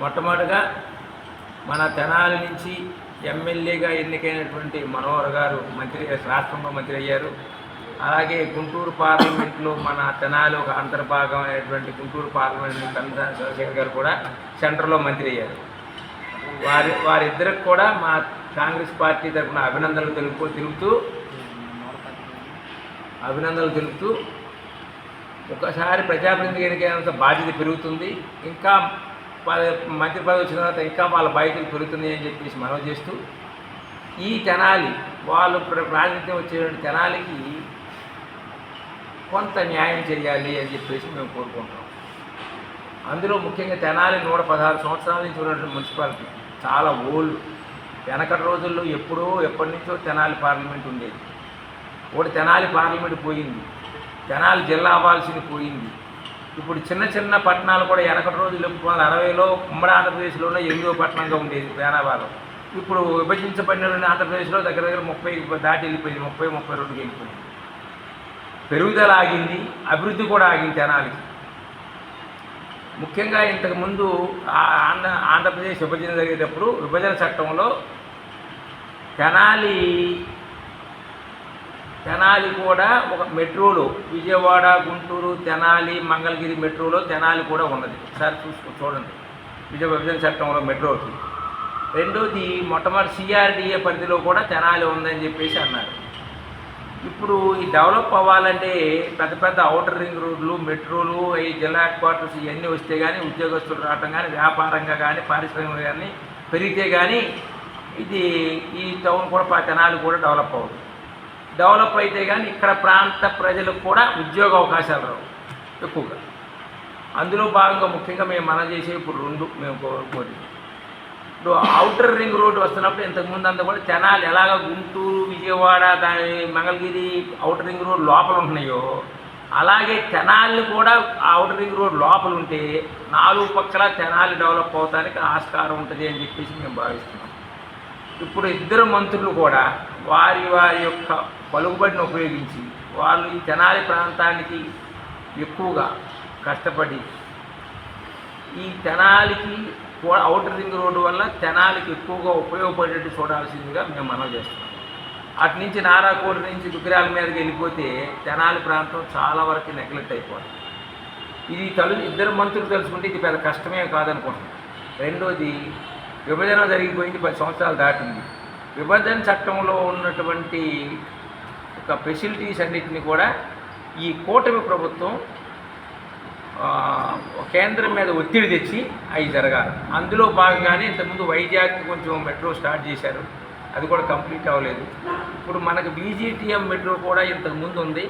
మొట్టమొదటిగా మన తెనాలి నుంచి ఎమ్మెల్యేగా ఎన్నికైనటువంటి మనోహర్ గారు మంత్రి రాష్ట్రంలో మంత్రి అయ్యారు. అలాగే గుంటూరు పార్లమెంట్లో మన తెనాలి ఒక అంతర్భాగం అయినటువంటి గుంటూరు పార్లమెంట్ కన్సర్న్ చంద్రశేఖర్ గారు కూడా సెంటర్లో మంత్రి అయ్యారు. వారి వారిద్దరికి కూడా మా కాంగ్రెస్ పార్టీ తరఫున అభినందనలు తెలుపు తెలుపుతూ అభినందనలు తెలుపుతూ ఒకసారి ప్రజాప్రతినిధి ఎన్నికైనంత బాధ్యత పెరుగుతుంది. ఇంకా మంత్రి పదవి వచ్చిన తర్వాత ఇంకా వాళ్ళ బాధ్యతలు పెరుగుతున్నాయి అని చెప్పేసి మనవి చేస్తూ ఈ తెనాలి వాళ్ళు ప్రాతినిధ్యం వచ్చేటువంటి తెనాలికి కొంత న్యాయం చేయాలి అని చెప్పేసి మేము కోరుకుంటాం అందులో ముఖ్యంగా తెనాలి నూట పదహారు సంవత్సరాల నుంచి ఉన్నటువంటి మున్సిపాలిటీ చాలా ఓల్డ్. వెనకటి రోజుల్లో ఎప్పుడో ఎప్పటి నుంచో తెనాలి పార్లమెంట్ ఉండేది. ఒకటి తెనాలి పార్లమెంట్ పోయింది. తెనాలి జిల్లా అవ్వాల్సింది పోయింది. ఇప్పుడు చిన్న చిన్న పట్టణాలు కూడా వెనకటి రోజులు పంతొమ్మిది అరవైలో ఉమ్మడి ఆంధ్రప్రదేశ్లోనే ఎనిమిదో పట్టణంగా ఉండేది పేనాబాదం ఇప్పుడు విభజించబడిన ఆంధ్రప్రదేశ్లో దగ్గర దగ్గర ముప్పై దాటి వెళ్ళిపోయింది ముప్పై ముప్పై రెండుకి వెళ్ళిపోయింది. పెరుగుదల ఆగింది అభివృద్ధి కూడా ఆగింది జనాలకి. ముఖ్యంగా ఇంతకుముందు ఆంధ్ర ఆంధ్రప్రదేశ్ విభజన జరిగేటప్పుడు విభజన చట్టంలో తెనాలి తెనాలి కూడా ఒక మెట్రోలో విజయవాడ గుంటూరు తెనాలి మంగళగిరి మెట్రోలో తెనాలి కూడా ఉన్నది. ఒకసారి చూసుకో చూడండి. విజయ విభజన చట్టంలో మెట్రోకి రెండోది మొట్టమొదటి సిఆర్డిఏ పరిధిలో కూడా తెనాలి ఉందని చెప్పేసి అన్నారు. ఇప్పుడు ఈ డెవలప్ అవ్వాలంటే పెద్ద పెద్ద అవుటర్ రింగ్ రోడ్లు మెట్రోలు ఈ జిల్లా హెడ్ క్వార్టర్స్ ఇవన్నీ వస్తే కానీ ఉద్యోగస్తులు రావటం కానీ వ్యాపారంగా కానీ పారిశ్రామిక కానీ పెరిగితే కానీ ఇది ఈ టౌన్ కూడా తెనాలి కూడా డెవలప్ అవుతుంది డెవలప్ అయితే కానీ ఇక్కడ ప్రాంత ప్రజలకు కూడా ఉద్యోగ అవకాశాలు రావు ఎక్కువగా. అందులో భాగంగా ముఖ్యంగా మేము మనం చేసే ఇప్పుడు రెండు మేము కోరుకోండి. ఇప్పుడు అవుటర్ రింగ్ రోడ్డు వస్తున్నప్పుడు ఇంతకుముందు అంతా కూడా తెనాలి ఎలాగ గుంటూరు విజయవాడ దాని మంగళగిరి అవుటర్ రింగ్ రోడ్ లోపల ఉంటున్నాయో అలాగే తెనాలిని కూడా అవుటర్ రింగ్ రోడ్ లోపల ఉంటే నాలుగు పక్కల తెనాలి డెవలప్ అవడానికి ఆస్కారం ఉంటుంది అని చెప్పేసి మేము భావిస్తున్నాం. ఇప్పుడు ఇద్దరు మంత్రులు కూడా వారి వారి యొక్క పలుకుబడిని ఉపయోగించి వాళ్ళు ఈ తెనాలి ప్రాంతానికి ఎక్కువగా కష్టపడి ఈ తెనాలికి కూడా అవుటర్ రింగ్ రోడ్డు వల్ల తెనాలికి ఎక్కువగా ఉపయోగపడేట్టు చూడాల్సిందిగా మేము మనం చేస్తున్నాం. అటు నుంచి నారాకోడి నుంచి దుగ్గిరాల మీదకి వెళ్ళిపోతే తెనాలి ప్రాంతం చాలా వరకు నెగ్లెక్ట్ అయిపోతుంది. ఇది తలు ఇద్దరు మంత్రులు తెలుసుకుంటే ఇది పెద్ద కష్టమే కాదనుకుంటున్నాం. రెండోది విభజన జరిగిపోయింది పది సంవత్సరాలు దాటింది. విభజన చట్టంలో ఉన్నటువంటి ఒక ఫెసిలిటీస్ అన్నిటిని కూడా ఈ కూటమి ప్రభుత్వం కేంద్రం మీద ఒత్తిడి తెచ్చి అవి జరగాలి. అందులో భాగంగానే ఇంతకుముందు వైజాగ్ కొంచెం మెట్రో స్టార్ట్ చేశారు. అది కూడా కంప్లీట్ అవ్వలేదు. ఇప్పుడు మనకు బీజీటీఎం మెట్రో కూడా ఇంతకు ముందు ఉంది.